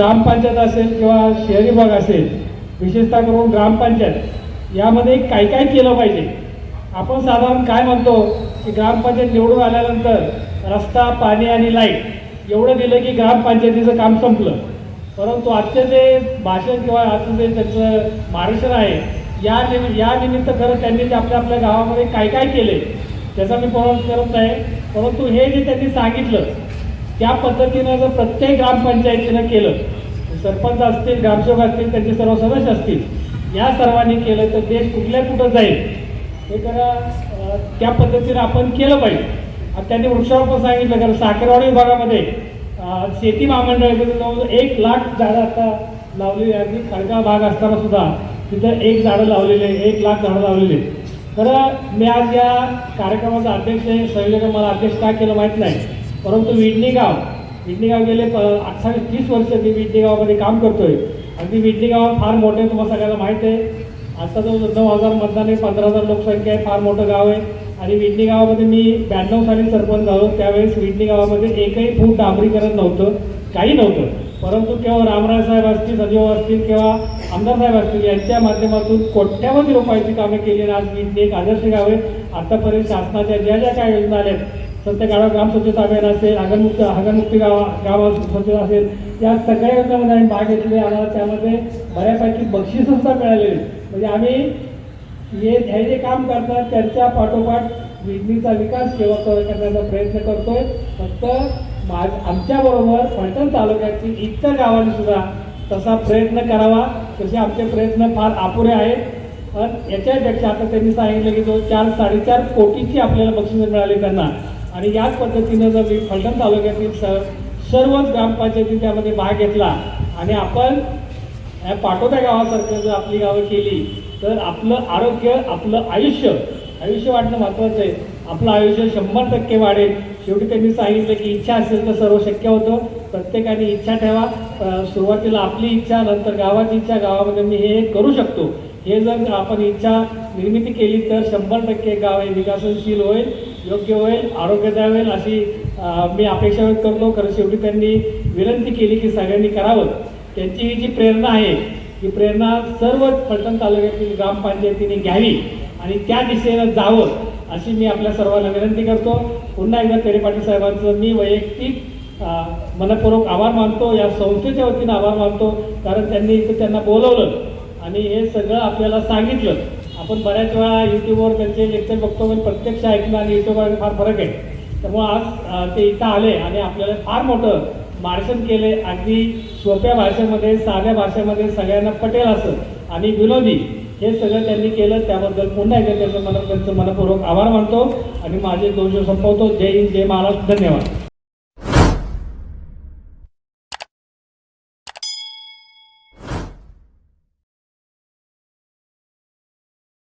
ग्रामपंचायत असेल किंवा शहरी भाग असेल विशेषतः करून ग्रामपंचायत यामध्ये काय काय केलं पाहिजे? आपण साधारण काय म्हणतो की ग्रामपंचायत निवडून आल्यानंतर रस्ता पाणी आणि लाइट एवढं दिलं की ग्रामपंचायतीचं काम संपलं. परंतु आजचे जे भाषण किंवा आजचं जे त्यांचं मार्गदर्शन आहे या निमि या निमित्त खरं त्यांनी ते आपल्या आपल्या गावामध्ये काय काय केले त्याचा मी परत करत नाही परंतु हे जे त्यांनी सांगितलं त्या पद्धतीनं जर प्रत्येक ग्रामपंचायतीनं केलं सरपंच असतील ग्रामसेवक असतील त्यांचे सर्व सदस्य असतील या सर्वांनी केलं तर देश कुठल्या कुठं जाईल हे जरा त्या पद्धतीनं आपण केलं पाहिजे. आणि त्यांनी वृक्षारोपण सांगितलं कारण साखरवाडी विभागामध्ये शेती महामंडळामध्ये जवळजवळ एक लाख झाडं आता लावलेली आहेत. अगदी खडका भाग असताना सुद्धा तिथं एक झाडं लावलेले एक लाख झाडं लावलेले आहेत. खरं मी आज या कार्यक्रमाचा अध्यक्ष आहे. संयोजक मला अध्यक्ष का केलं माहीत नाही. परंतु विडणीगाव विडणीगाव गेले प अठ्ठावीस तीस वर्ष मी विडणीगावामध्ये काम करतोय. अगदी विडणीगाव फार मोठे आहे तुम्हाला सगळ्याला माहीत आहे. आता जो नऊ हजार मतदान आहे पंधरा हजार लोकसंख्या आहे फार मोठं गाव आहे. आणि विडणी गावामध्ये मी ब्याण्णव साली सरपंच झालो. त्यावेळेस विडणी गावामध्ये एकही फूट डांबरीकरण नव्हतं काही नव्हतं. परंतु केवळ रामराय साहेब असतील सजीव असतील किंवा आमदार साहेब असतील यांच्या माध्यमातून कोट्यावधी रुपयाची कामे केली आणि आज विडणी एक आदर्श गाव आहे. आतापर्यंत शासनाच्या ज्या ज्या काय योजना आल्या सध्या गावा ग्राम स्वच्छता अभियान असेल आगनमुक्त आगनमुक्ती गावा गावा स्वच्छता असेल या सगळ्या योजनामध्ये आम्ही भाग घेतले आम्हाला त्यामध्ये बऱ्यापैकी बक्षीसंस्था मिळालेली म्हणजे आम्ही हे हे जे काम करतात त्यांच्या पाठोपाठ विडणीचा विकास केव्हा करण्याचा प्रयत्न करतोय. फक्त माझ आमच्याबरोबर फलटण तालुक्यातील इतर गावांनी सुद्धा तसा प्रयत्न करावा. तसे आमचे प्रयत्न फार अपुरे आहेत. पण याच्यापेक्षा आता त्यांनी सांगितलं की जो चार साडेचार कोटीची आपल्याला बक्षिसं मिळाली त्यांना आणि याच पद्धतीनं जर मी फलटण तालुक्यातील स सर्वच ग्रामपंचायती त्यामध्ये भाग घेतला आणि आपण या पाटोद्या गावासारखं जर आपली गावं केली तर आपलं आरोग्य आपलं आयुष्य आयुष्य वाढणं महत्त्वाचं आहे. आपलं आयुष्य शंभर टक्के वाढेल. शेवटी त्यांनी सांगितलं की इच्छा असेल तर सर्व शक्य होतं. प्रत्येकाने इच्छा ठेवा. सुरुवातीला आपली इच्छा नंतर गावाची इच्छा. गावामध्ये मी हे करू शकतो. हे जर आपण इच्छा निर्मिती केली तर शंभर टक्के गाव हे विकसनशील होईल योग्य होईल आरोग्यदायी होईल अशी मी अपेक्षा व्यक्त करतो. खरं शेवटी त्यांनी विनंती केली की सगळ्यांनी करावं. त्यांची ही जी प्रेरणा आहे ही प्रेरणा सर्व फलटण तालुक्यातील ग्रामपंचायतीने घ्यावी आणि त्या दिशेनं जावं अशी मी आपल्या सर्वांना विनंती करतो. पुन्हा एकदा तेरे पाटील साहेबांचं मी वैयक्तिक मनपूर्वक आभार मानतो. या संस्थेच्या वतीनं आभार मानतो. कारण त्यांनी इथं त्यांना बोलवलं. आणि हे सगळं आपल्याला सांगितलं. आपण बऱ्याच वेळा यूट्यूबवर त्यांचे लेक्चर बघतो पण प्रत्यक्ष ऐकणं आणि यूट्यूबवर फार फरक आहे. त्यामुळं आज ते इथं आले आणि आपल्याला फार मोठं मार्शन केले. अगदी सोप्या भाषेमध्ये साध्या भाषेमध्ये सगळ्यांना पटेल असं. आणि विनोदी हे सगळं त्यांनी केलं. त्याबद्दल पुन्हा एकदा त्यांचं मला त्यांचं मनपूर्वक आभार मानतो. आणि माझे दोन दिवस संपवतो. जय हिंद जय महाराष्ट्र. धन्यवाद.